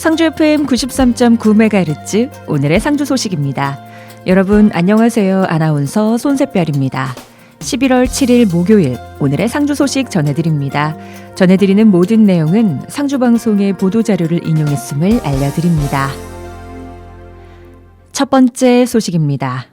상주 FM 93.9MHz 오늘의 상주 소식입니다. 여러분 안녕하세요. 아나운서 손세별입니다. 11월 7일 목요일 오늘의 상주 소식 전해드립니다. 전해드리는 모든 내용은 상주 방송의 보도 자료를 인용했음을 알려드립니다. 첫 번째 소식입니다.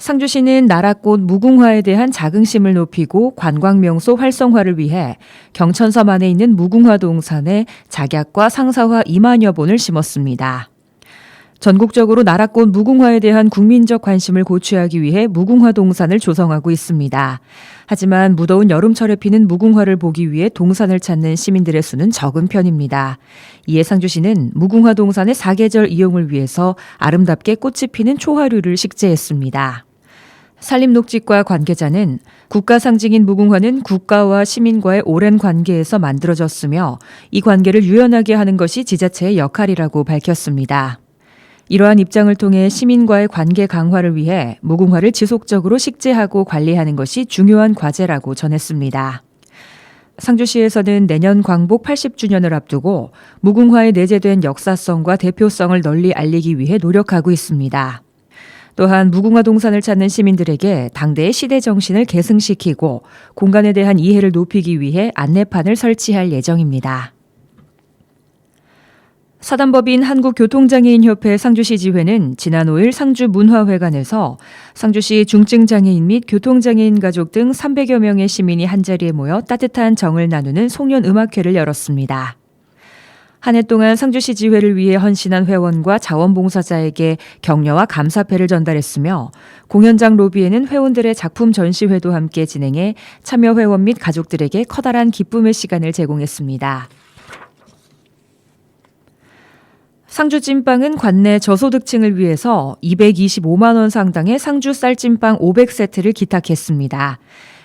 상주 시는 나라꽃 무궁화에 대한 자긍심을 높이고 관광 명소 활성화를 위해 경천섬 안에 있는 무궁화 동산에 작약과 상사화 2만여 본을 심었습니다. 전국적으로 나라꽃 무궁화에 대한 국민적 관심을 고취하기 위해 무궁화 동산을 조성하고 있습니다. 하지만 무더운 여름철에 피는 무궁화를 보기 위해 동산을 찾는 시민들의 수는 적은 편입니다. 이에 상주시는 무궁화 동산의 사계절 이용을 위해서 아름답게 꽃이 피는 초하류를 식재했습니다. 산림녹지과 관계자는 국가 상징인 무궁화는 국가와 시민과의 오랜 관계에서 만들어졌으며 이 관계를 유연하게 하는 것이 지자체의 역할이라고 밝혔습니다. 이러한 입장을 통해 시민과의 관계 강화를 위해 무궁화를 지속적으로 식재하고 관리하는 것이 중요한 과제라고 전했습니다. 상주시에서는 내년 광복 80주년을 앞두고 무궁화에 내재된 역사성과 대표성을 널리 알리기 위해 노력하고 있습니다. 또한 무궁화 동산을 찾는 시민들에게 당대의 시대 정신을 계승시키고 공간에 대한 이해를 높이기 위해 안내판을 설치할 예정입니다. 사단법인 한국교통장애인협회 상주시 지회는 지난 5일 상주 문화회관에서 상주시 중증장애인 및 교통장애인 가족 등 300여 명의 시민이 한자리에 모여 따뜻한 정을 나누는 송년 음악회를 열었습니다. 한 해 동안 상주시 지회를 위해 헌신한 회원과 자원봉사자에게 격려와 감사패를 전달했으며 공연장 로비에는 회원들의 작품 전시회도 함께 진행해 참여 회원 및 가족들에게 커다란 기쁨의 시간을 제공했습니다. 상주 찐빵은 관내 저소득층을 위해서 225만 원 상당의 상주 쌀 찐빵 500세트를 기탁했습니다.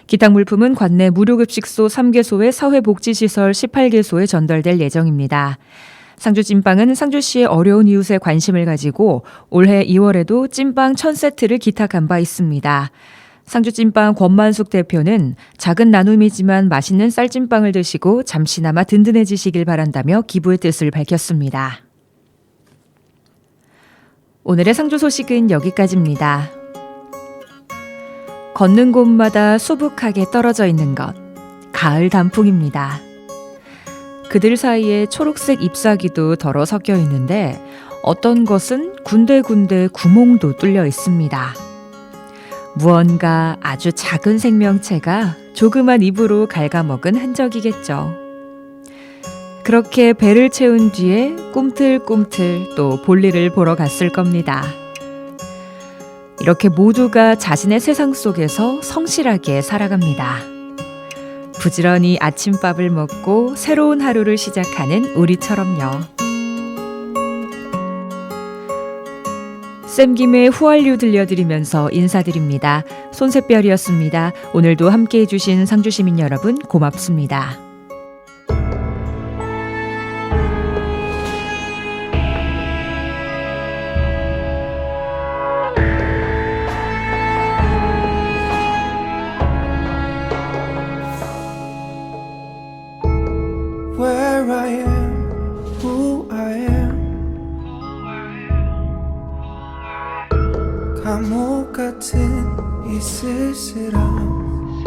기탁 물품은 관내 무료급식소 3개소의 사회복지시설 18개소에 전달될 예정입니다. 상주 찐빵은 상주시의 어려운 이웃에 관심을 가지고 올해 2월에도 찐빵 1000세트를 기탁한 바 있습니다. 상주 찐빵 권만숙 대표는 작은 나눔이지만 맛있는 쌀찐빵을 드시고 잠시나마 든든해지시길 바란다며 기부의 뜻을 밝혔습니다. 오늘의 상주 소식은 여기까지입니다. 걷는 곳마다 수북하게 떨어져 있는 것, 가을 단풍입니다. 그들 사이에 초록색 잎사귀도 덜어 섞여 있는데 어떤 것은 군데군데 구멍도 뚫려 있습니다. 무언가 아주 작은 생명체가 조그만 입으로 갉아먹은 흔적이겠죠. 그렇게 배를 채운 뒤에 꿈틀꿈틀 또 볼일을 보러 갔을 겁니다. 이렇게 모두가 자신의 세상 속에서 성실하게 살아갑니다. 부지런히 아침밥을 먹고 새로운 하루를 시작하는 우리처럼요. 쌤김의 후활류 들려드리면서 인사드립니다. 손새별이었습니다. 오늘도 함께 해 주신 상주시민 여러분 고맙습니다. 감옥 같은 이 쓸쓸함.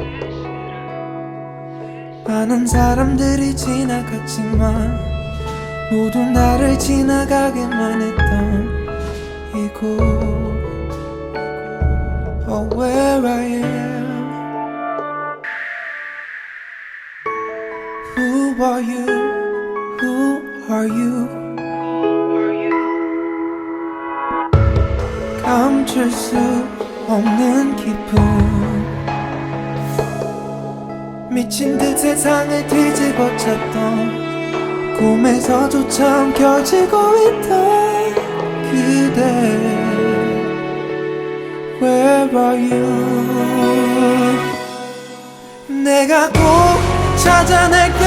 많은 사람들이 지나갔지만 모두 나를 지나가게만 했던 이곳. Oh, where I am. Who are you? Who are you? 감출 수 없는 기쁨. 미친 듯 세상을 뒤집어 쳤던 꿈에서조차 엉켜지고 있던 그대. Where are you? 내가 꼭 찾아낼게.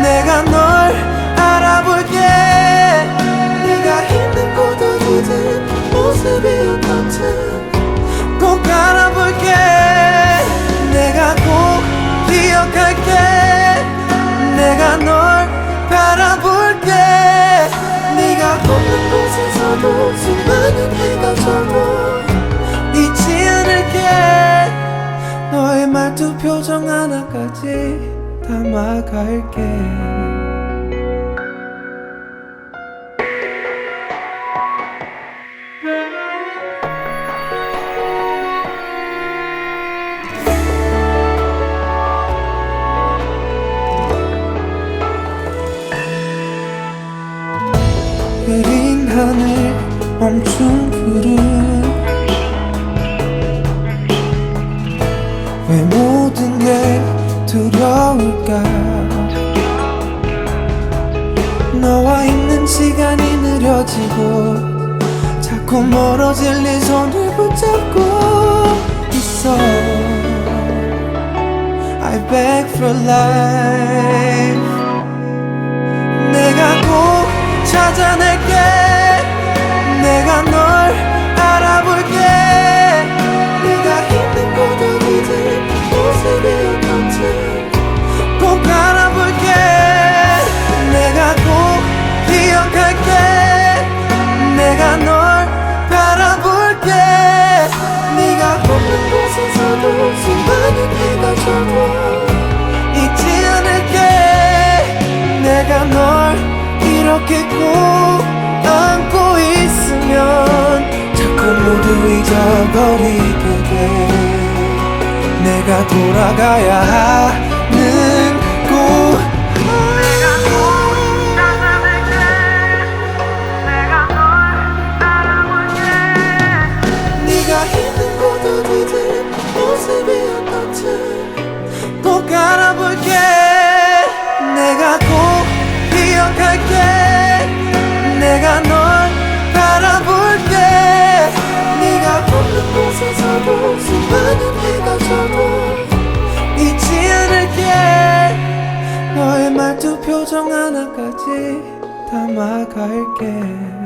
내가 널 곳에서도 수많은 해가 져도 잊지 않을게. 너의 말투 표정 하나까지 담아갈게 하늘 멈춘 구름 왜 모든 게 두려울까? 너와 있는 시간이 느려지고 자꾸 멀어질 네 손을 붙잡고 있어. I beg for life 이렇게 꼭 안고 있으면 자꾸 모두 잊어버리게. 돼 내가 돌아가야 표정 하나까지 담아갈게